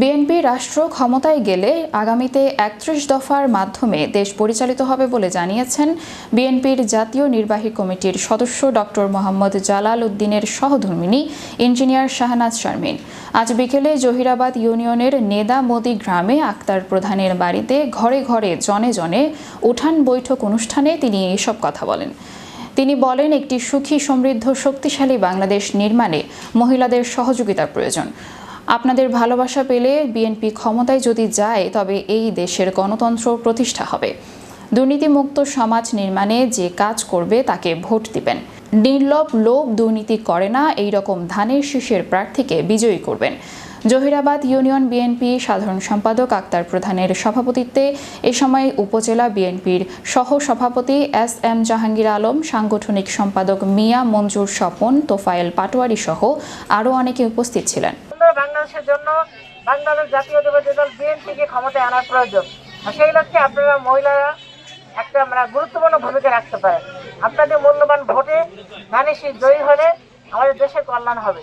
BNP রাষ্ট্র ক্ষমতায় গেলে আগামীতে একত্রিশ দফার মাধ্যমে দেশ পরিচালিত হবে বলে জানিয়েছেন বিএনপির জাতীয় নির্বাহী কমিটির সদস্য ডক্টর মোহাম্মদ জালাল উদ্দিনের সহধর্মিনী ইঞ্জিনিয়ার শাহনাজ শারমিন। আজ বিকেলে জহিরাবাদ ইউনিয়নের নেদামদি গ্রামে আক্তার প্রধানের বাড়িতে ঘরে ঘরে জনে জনে উঠান বৈঠক অনুষ্ঠানে তিনি এসব কথা বলেন। তিনি বলেন, একটি সুখী সমৃদ্ধ শক্তিশালী বাংলাদেশ নির্মাণে মহিলাদের সহযোগিতা প্রয়োজন। আপনাদের ভালোবাসা পেলে বিএনপি ক্ষমতায় যদি যায়, তবে এই দেশের গণতন্ত্র প্রতিষ্ঠা হবে। দুর্নীতিমুক্ত সমাজ নির্মাণে যে কাজ করবে, তাকে ভোট দিবেন। নির্লোভ লোভ দুর্নীতি করে না এই রকম ধানের শীষের প্রার্থীকে বিজয়ী করবেন। জহিরাবাদ ইউনিয়ন বিএনপি সাধারণ সম্পাদক আক্তার প্রধানের সভাপতিত্বে এ সময় উপজেলা বিএনপির সহ সভাপতি এস এম জাহাঙ্গীর আলম, সাংগঠনিক সম্পাদক মিয়া মঞ্জুর স্বপন, তোফায়েল পাটোয়ারি সহ আরও অনেকে উপস্থিত ছিলেন। বাংলাদেশের জন্য বাংলাদেশ জাতীয়তাবাদী দল বিএনপিকে ক্ষমতায় আনার প্রয়োজন। আর সেই লক্ষ্যে আপনারা মহিলারা একটা মানে গুরুত্বপূর্ণ ভূমিকা রাখতে পারেন। আপনাদের মূল্যবান ভোটে শীষ জয়ী হলে আমাদের দেশের কল্যাণ হবে।